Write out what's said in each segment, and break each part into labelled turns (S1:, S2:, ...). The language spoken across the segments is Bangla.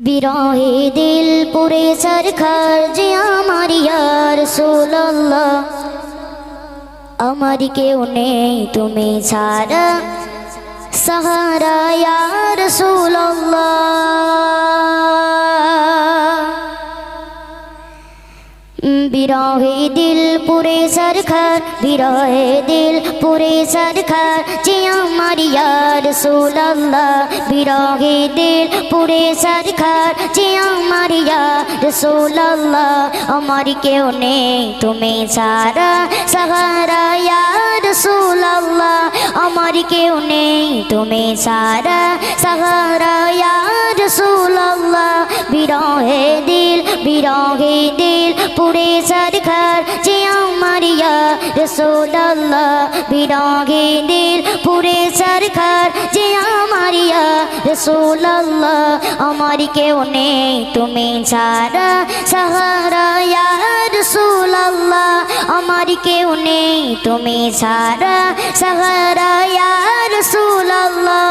S1: বিরহে দিল পুরে সরকার যে আমার ইয়ার সোল্লাহ আমার কেউ নেই তুমি সারা সাহারা ইয়ার সোল্লাহ বিরহে দিল পুরে সরকার, বিরহে দিল পুরে সরকার, যে আমার ইয়ার সোল্লাহ বিরহে দিল পুরে সরকার, যে আমার ইয়ার সোল্লাহ আমার কেউ নেই, তুমি সারা সাহারা ইয়ার সোল্লাহ আমার কেউ নেই, তুমি সারা সাহারা ইয়ার সোল্লাহ বিরহে দিল বিরহে দিল পুরে সরকার যে আমার ইয়া রসোল্লাহ বিরহে দিল পুরে সরকার যে আমার ইয়া রসোল্লাহ আমার কেউ নেই, তুমি ছাড়া সাহারা রসোল্লাহ আমার কেউ নেই, তুমি ছাড়া সাহারা রসোল্লাহ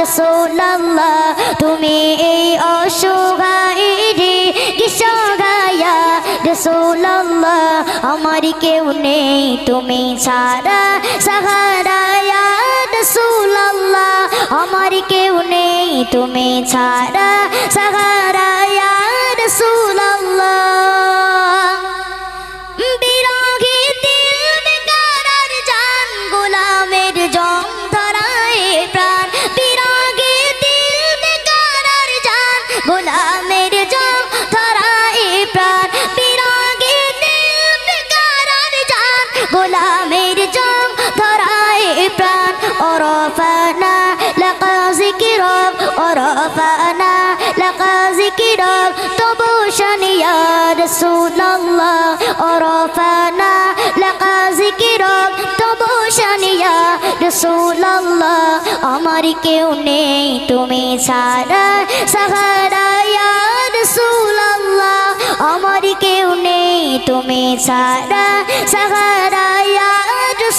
S1: কিসগায়ার সোল্লাহ তুমি এই অসহায় রে কিসগায়া রসোল্লাহ, আমার কেউ নেই, তুমি সারা সাহারায়া রসুল্লাহ, আমার কেউ নেই, তুমি ছাড়া সাহারা। গোলামের জং ধরায় প্রাণ। ওরফানা, লাকা জিকিরব ওরফানা, লাকা জিকিরব তবু শানিয়া রসুল্লাহ ওরফানা, লাকা জিকিরব তবু শানিয়া রসুল্লাহ আমার কেউ নেই তুমি ছাড়া। সাহারা ইয়া রসুল্লাহ আমার কেউ নেই তুমি ছাড়া। সাহারা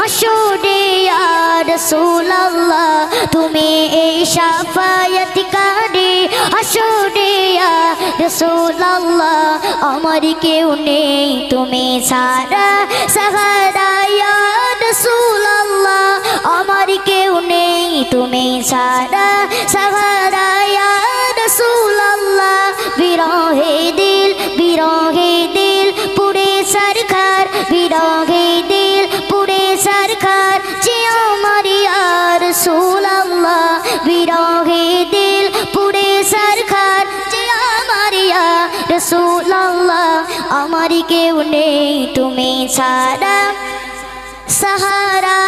S1: হাসুরে রসুল্লাহ তুমি এই সাফায়াত কারে? হাসুরে রসুল্লাহ আমার কেউ নেই, তুমি সারা সাহারা রসুল্লাহ আমার কেউ নেই, তুমি সারা সাহারা রসুল্লাহ বিরহে দিল, বিরহে কেউ নেই তুমি ছাড়া সাহারা